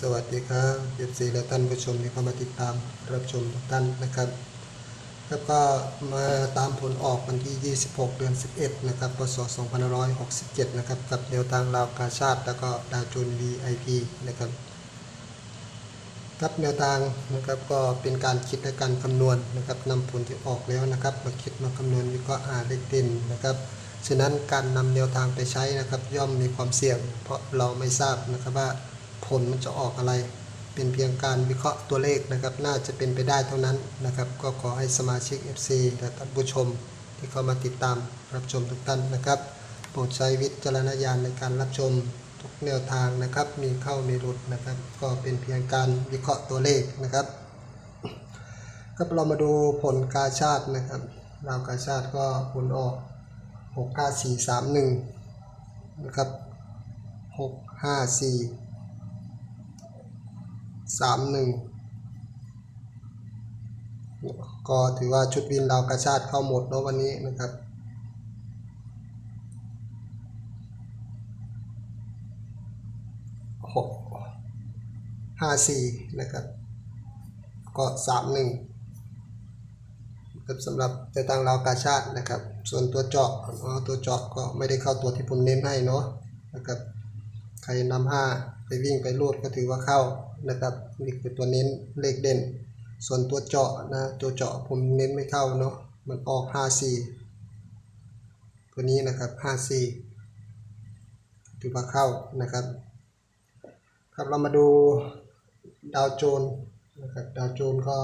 สวัสดีครับเอฟซีและท่านผู้ชมที่เข้ามาติดตามรับชมทุกท่านนะครับ แล้วก็มาตามผลออกวันที่ 26 เดือน 11 นะครับ พศ 2567 นะครับ กับแนวทางราวกาชาติ แล้วก็ดาวโจน VIP นะครับครับแนวทางนะครับก็เป็นการคิดและการคำนวณนะครับนำผลที่ออกแล้วนะครับมาคิดมาคำนวณวิเคราะห์หาเลขเด่นนะครับฉะนั้นการนำแนวทางไปใช้นะครับ ย่อมมีความเสี่ยง เพราะเราไม่ทราบนะครับว่า ผลมันจะออกอะไร เป็นเพียงการวิเคราะห์ตัวเลขนะครับ น่าจะเป็นไปได้เท่านั้นนะครับ ก็ขอให้สมาชิก FC และท่านผู้ชมที่เข้ามาติดตามรับชมทุกท่านนะครับโปรดใช้วิจารณญาณในการรับชมทุกแนวทางนะครับ มีเข้ามีหลุดนะครับ ก็เป็นเพียงการวิเคราะห์ตัวเลขนะครับครับเรามาดูผลกาชาตินะครับราวกาชาติก็ผลออก 65431 นะครับ 654 31ก็ถือว่าชุดวินราวกาชาติเข้าหมดเนาะวันนี้นะครับ หกห้าสี่นะครับ ก็สามหนึ่งครับสำหรับในทางราวกาชาตินะครับ ส่วนตัวเจาะตัวเจาะก็ไม่ได้เข้าตัวที่ผมเน้นให้เนาะนะครับ ใครนำห้าไปวิ่งไปรูดก็ถือว่าเข้านะครับนี่คือตัวเน้นเลขเด่น ส่วนตัวเจาะนะตัวเจาะผมเน้นไม่เข้าเนาะมันออกห้าสี่ตัวนี้นะครับห้าสี่ถือว่าเข้านะครับ ครับเรามาดูดาวโจนนะครับดาวโจนก็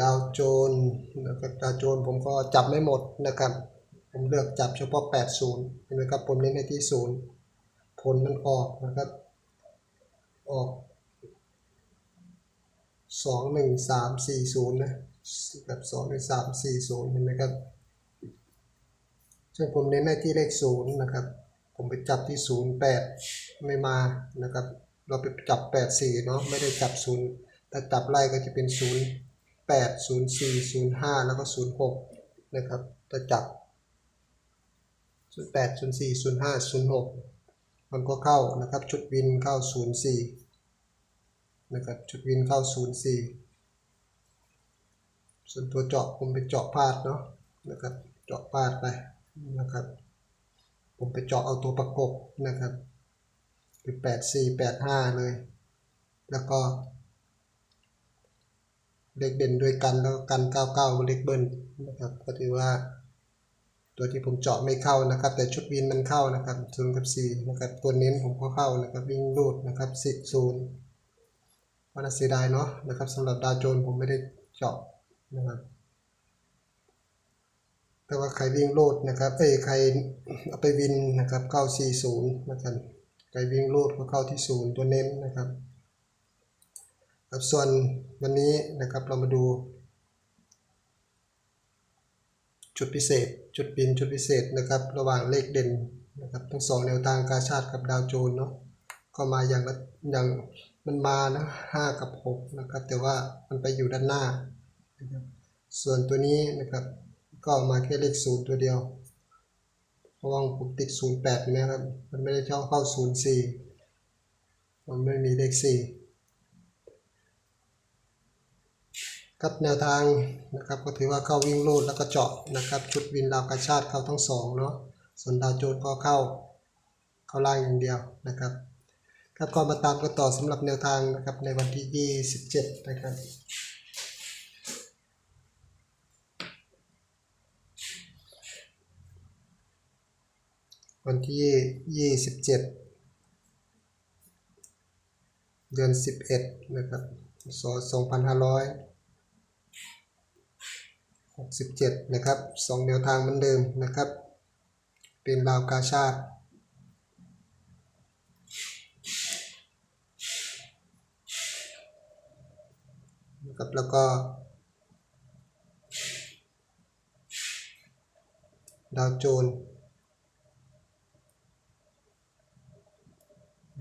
ดาวโจนส์นะครับดาวโจนผมก็จับไม่หมดนะครับ ผมเลือกจับเฉพาะ 80เห็นไหมครับผมเน้นในที่ศูนย์ผลมันออกนะครับ ออกสองหนึ่งสามสี่ศูนย์นะแบบสองหนึ่งสามสี่ศูนย์เห็นไหมครับซึ่งผมเน้นในที่เลขศูนย์นะครับ ผมไปจับที่ศูนย์แปดไม่มานะครับ เราไปจับแปดสี่เนาะไม่ได้จับศูนย์ถ้าจับไล่ก็จะเป็นศู นย์แปดศูนย์สี่ศูนย์ห้าแล้วก็ศูนย์หกนะครับถ้าจับศูนย์แปดศูนย์สี่ศูนย์ห้าศูนย์หกมันก็เข้านะครับชุดวินเข้าศูนย์สี่นะครับจุดวินเข้า 0 4 ส่วนตัวเจาะผมไปเจาะพลาดเนาะนะครับเจาะพลาดไปนะครับผมไปเจาะเอาตัวประกบนะครับคือ 8 4 8 5 เลย แล้วก็ เลขเด่นด้วยกันแล้วกัน 99เลขเบิ้ลนะครับ ก็ถือว่า ตัวที่ผมเจาะไม่เข้านะครับ แต่ชุดวินมันเข้านะครับ0กับ4นะครับตัวเน้นผมก็เข้านะครับวิ่งรูดนะครับ10 0ว่าน่าเสียดายเนาะนะครับสำหรับดาวโจนผมไม่ได้เจาะนะครับแต่ว่าใครวิ่งโลดนะครับเอ้ใครเอาไปวินนะครับเข้า40นะครับใครวิ่งโลดก็เข้าที่ศูนย์ตัวเน้นนะครับ ครับส่วนวันนี้นะครับเรามาดู จุดพิเศษ จุดบินจุดพิเศษนะครับ ระหว่างเลขเด่นนะครับทั้งสองแนวทางกาชาติกับดาวโจนเนาะก็มาอย่างละอย่างมันมานะห้ากับหกนะครับ แต่ว่ามันไปอยู่ด้านหน้านะครับส่วนตัวนี้นะครับก็มาแค่เลขศูนย์ตัวเดียว เพราะว่าผมติดศูนย์แปดนะครับ มันไม่ได้เข้าเข้าศูนย์สี่มันไม่มีเลขสี่ ครับแนวทางนะครับก็ถือว่าเข้าวิ่งโลดแล้วก็เจาะนะครับชุดวินราวกระชาติเข้าทั้งสองเนาะส่วนดาวโจนก็เข้าเข้าล่างอย่างเดียวนะครับครับก็มาตามกันต่อสำหรับแนวทางนะครับในวันที่ 27 นะครับวันที่ 27 เดือน 11 นะครับสองพันห้าร้อย 67 นะครับสองแนวทางเหมือนเดิมนะครับ เป็นลาวกาชาตินะครับแล้วก็ดาวโจน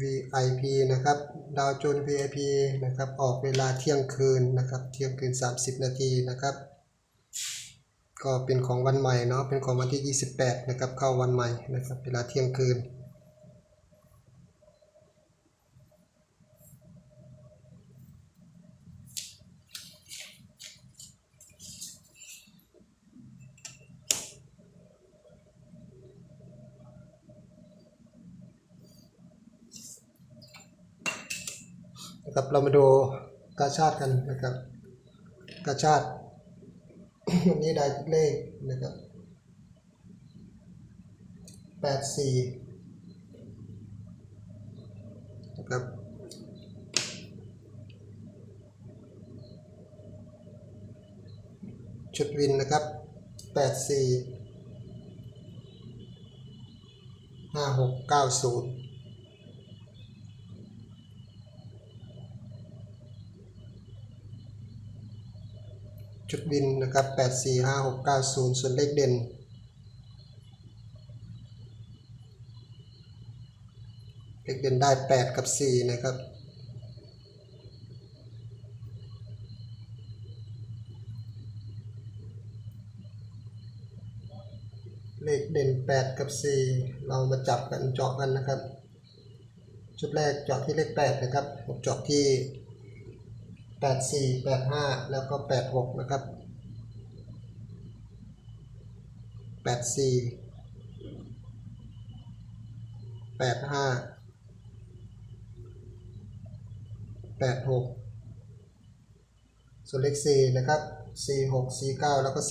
VIP นะครับ ดาวโจน VIP นะครับ ออกเวลาเที่ยงคืนนะครับ เที่ยงคืน 30 นาทีนะครับ ก็เป็นของวันใหม่เนาะเป็นของวันที่ 28 นะครับเข้าวันใหม่นะครับเวลาเที่ยงคืนนะครับเรามาดูกาชาติกันนะครับกาชาติ วันนี้ได้เลขนะครับแปดสี่นะครับชุดวินนะครับแปดสี่ห้าหกเก้าศูนย์ จุดบินนะครับ 8 4 5 6 9 0 ส่วนเลขเด่น เลขเด่นได้ 8 กับ 4 นะครับ เลขเด่น 8 กับ 4 เรามาจับกันเจาะกันนะครับ ชุดแรกเจาะที่เลข 8 นะครับผมเจาะที่ 84 85 แล้วก็ 86 นะครับ 84 85 86 ส่วนเลข4นะครับ 46 49 แล้วก็ 40 46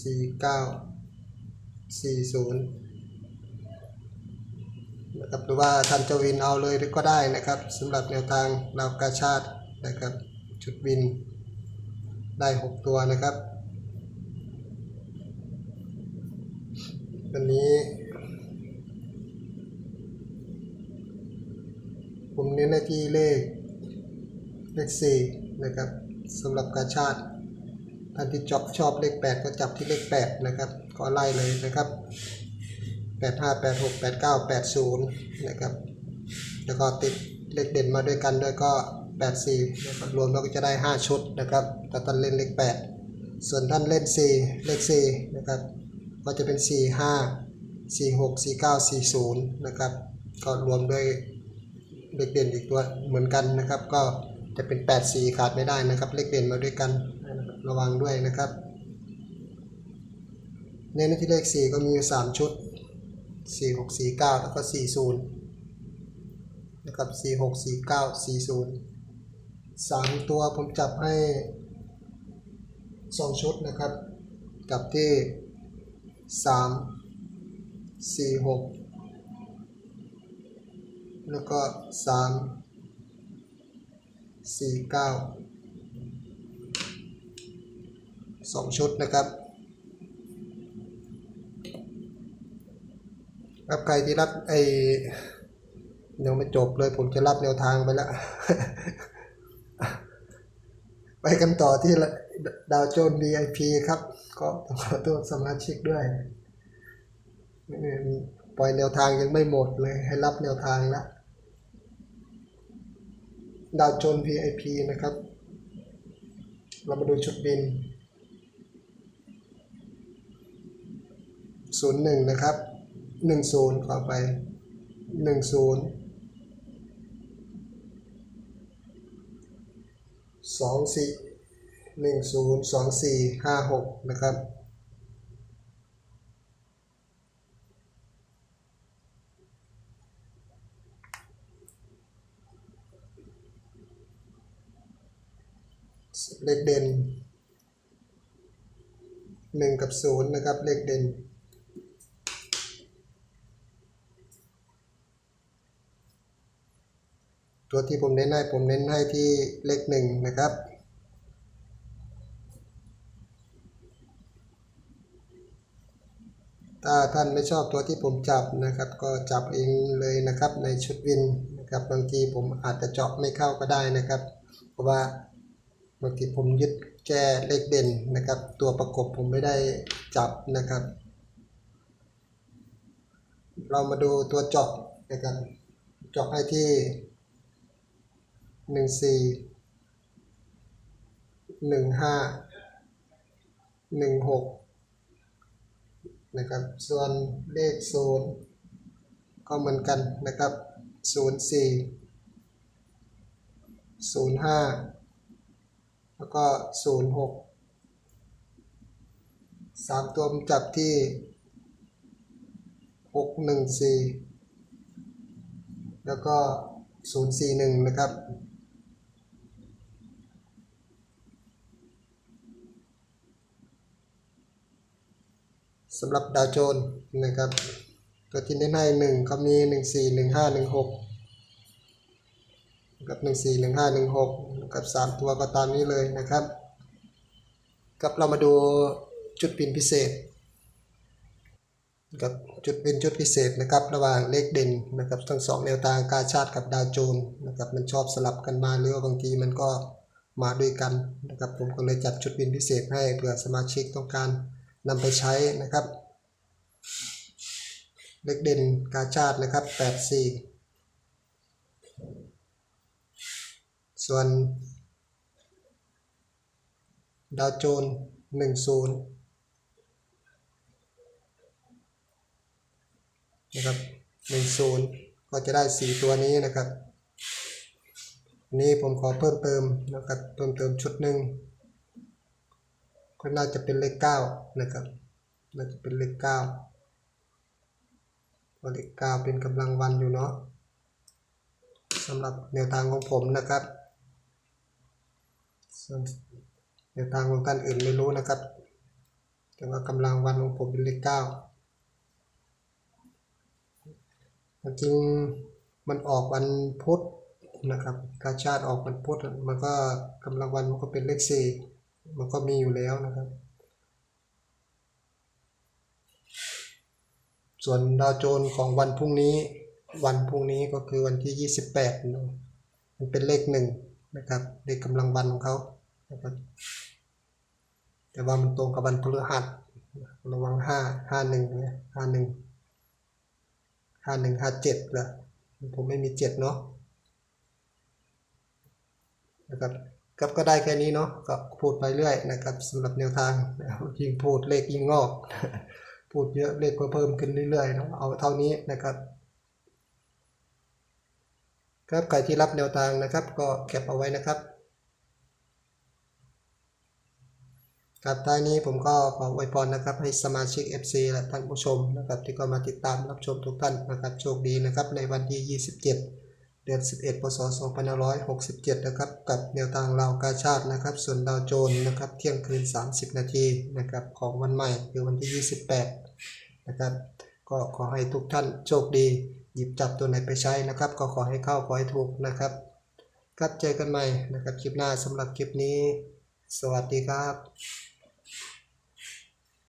49 40 นะครับหรือว่าท่านจะวินเอาเลยก็ได้นะครับสำหรับแนวทางเราวกาชาตินะครับชุดวินได้ 6 ตัวนะครับวันนี้ ผมเน้นในที่เลขเลข4นะครับสำหรับกาชาติท่านที่ชอบชอบเลข 8 ก็จับที่เลข 8 นะครับ ก็ไล่เลยนะครับ แปดห้าแปดหกแปดเก้าแปดศูนย์นะครับ แล้วก็ติดเลขเด่นมาด้วยกันด้วยก็แปดสี่นะครับรวมแล้วก็จะได้ห้าชุดนะครับถ้าท่านเล่นเลขแปดส่วนท่านเล่นสี่เลขสี่นะครับ ก็จะเป็นสี่ห้าสี่หกสี่เก้าสี่ศูนย์นะครับ ก็รวมด้วยเลขเด่นอีกตัวเหมือนกันนะครับ ก็จะเป็นแปดสี่ขาดไม่ได้นะครับ เลขเด่นมาด้วยกันนะครับระวังด้วยนะครับ เน้นที่เลขสี่ก็มีอยู่สามชุด สี่หกสี่เก้าแล้วก็สี่ศูนย์นะครับสี่หกสี่เก้าสี่ศูนย์สามตัวผมจับให้สองชุดนะครับจับที่สามสี่หกแล้วก็สามสี่เก้าสองชุดนะครับ ครับใครที่รับไอยังไม่จบเลยผมจะรับแนวทางไปแล้ว ไปกันต่อที่ดาวโจน VIP ครับ ก็ต้องขอโทษสมาชิกด้วย ปล่อยแนวทางยังไม่หมดเลยให้รับแนวทางแล้วดาวโจน VIP นะครับ เรามาดูชุดบิน 01 นะครับ หนึ่งศูนย์ขอไปหนึ่งศูนย์สองสี่หนึ่งศูนย์สองสี่ห้าหกนะครับเลขเด่นหนึ่งกับศูนย์นะครับ เลขเด่น ตัวที่ผมเน้นให้ผมเน้นให้ที่เลขหนึ่งนะครับถ้าท่านไม่ชอบตัวที่ผมจับนะครับ ก็จับเองเลยนะครับในชุดวินนะครับบางทีผมอาจจะเจาะไม่เข้าก็ได้นะครับ เพราะว่าบางทีผมยึดแค่เลขเด่นนะครับ ตัวประกบผมไม่ได้จับนะครับ เรามาดูตัวเจาะนะครับเจาะให้ที่ หนึ่งสี่หนึ่งห้าหนึ่งหกนะครับ ส่วนเลขศูนย์ก็เหมือนกันนะครับศูนย์สี่ศูนย์ห้าแล้วก็ศูนย์หกสามตัวมจับที่หกหนึ่งสี่แล้วก็ศูนย์สี่หนึ่งนะครับ สำหรับดาวโจนนะครับ ตัวที่เน้นให้หนึ่งเขามีหนึ่งสี่หนึ่งห้าหนึ่งหกกับหนึ่งสี่หนึ่งห้าหนึ่งหกกับสามตัวก็ตามนี้เลยนะครับ กับเรามาดูจุดปินพิเศษกับจุดเป็นจุดพิเศษนะครับระหว่างเลขเด่นนะครับทั้งสองแนวทางกาชาติกับดาวโจนนะครับมันชอบสลับกันมาหรือว่าบางทีมันก็มาด้วยกันนะครับผมก็เลยจัดจุดบินพิเศษให้เผื่อสมาชิกต้องการ นำไปใช้นะครับ เลขเด่นกาชาตินะครับ 84 ส่วน ดาวโจน 10 นะครับหนึ่งศูนก็จะได้สี่ตัวนี้นะครับ นี่ผมขอเพิ่มเติมนะครับ เพิ่มเติมชุดหนึ่ง ก็น่าจะเป็นเลขเก้านะครับ น่าจะเป็นเลขเก้าเพราเลขเก้าเป็นกำลังวันอยู่เนาะสำหรับแนวทางของผมนะครับแนวทางของท่านอื่นไม่รู้นะครับ แต่ว่ากำลังวันของผมเป็นเลขเก้าจริงมันออกวันพุธนะครับกาชาติออกวันพุธมันก็กำลังวันมันก็เป็นเลขสี่ มันก็มีอยู่แล้วนะครับ ส่วนดาวโจนของวันพรุ่งนี้ วันพรุ่งนี้ก็คือวันที่ 28เนะมันเป็นเลขหนึ่งนะครับเลขกำลังวันของเขานะครับแต่ว่ามันตรงกับวันพฤหัสระวังห้าห้าหนึ่งนี่ยห้าหนึ่งห้าหนึ่งห้าเจ็ดละผมไม่มีเจ็ดเนาะนะครับ ครับก็ได้แค่นี้เนาะก็พูดไปเรื่อยนะครับสำหรับแนวทางยิ่งพูดเลขยิ่งงอก พูดเยอะเลขก็เพิ่มขึ้นเรื่อยๆเนาะเอาเท่านี้นะครับ ครับใครที่รับแนวทางนะครับ ก็เก็บเอาไว้นะครับครับท้ายนี้ผมก็ขออวยพรนะครับ ให้สมาชิก FC และท่านผู้ชมนะครับ ที่ก็มาติดตามรับชมทุกท่านนะครับโชคดีนะครับในวันที่ 27เดือน 11พศ2567 นะครับ กับแนวทางลาวกาชาตินะครับ ส่วนดาวโจนส์นะครับ เที่ยงคืน 30 นาทีนะครับ ของวันใหม่คือวันที่ 28 นะครับ ก็ขอให้ทุกท่านโชคดี หยิบจับตัวไหนไปใช้นะครับ ก็ขอให้เข้าขอให้ถูกนะครับครับเจอกันใหม่นะครับ คลิปหน้าสำหรับคลิปนี้ สวัสดีครับ